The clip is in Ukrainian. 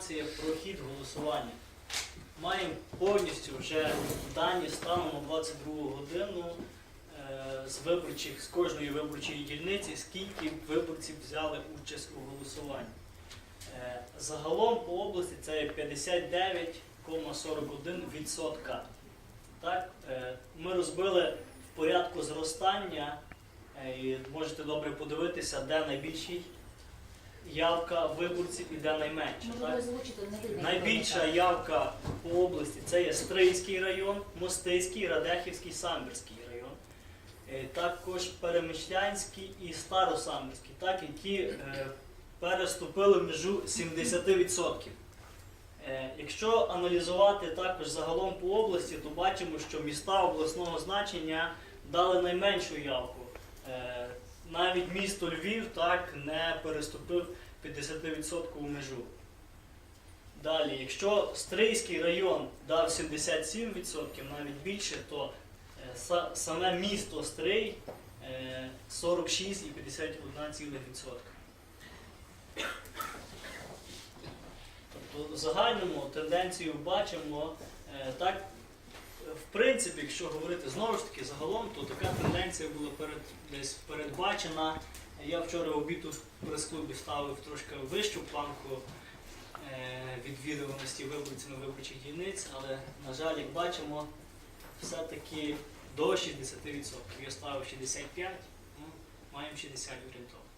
Про хід голосування. Маємо повністю вже дані станом на 22 годину е, з виборчих, з кожної виборчої дільниці, скільки виборців взяли участь у голосуванні. Е, Загалом по області це 59,41%. Так, е, ми розбили в порядку зростання, і можете добре подивитися, де найбільший явка виборців і де найменша. Можу Так? озвучити, не видно. Найбільша явка по області це є Стрийський район, Мостиський, Радехівський, Самбірський район. Е, Також Перемишлянський і Старосамбірський, так, які е, переступили межу 70%. Е, Якщо аналізувати також загалом по області, то бачимо, що міста обласного значення дали найменшу явку. Е, Навіть місто Львів так не переступив 50% межу. Далі, якщо Стрийський район дав 77%, навіть більше, то е, саме місто Стрий е, 46,51%. Тобто в загальному тенденцію бачимо е, так. В принципі, якщо говорити знову ж таки загалом, то така тенденція була перед, десь передбачена. Я вчора обід тут в прес-клубі ставив трошки вищу планку е, відвідуваності виборцями виборчих дільниць, але, на жаль, як бачимо, все-таки до 60%. Я ставив 65, ну, маємо 60 орієнтовно.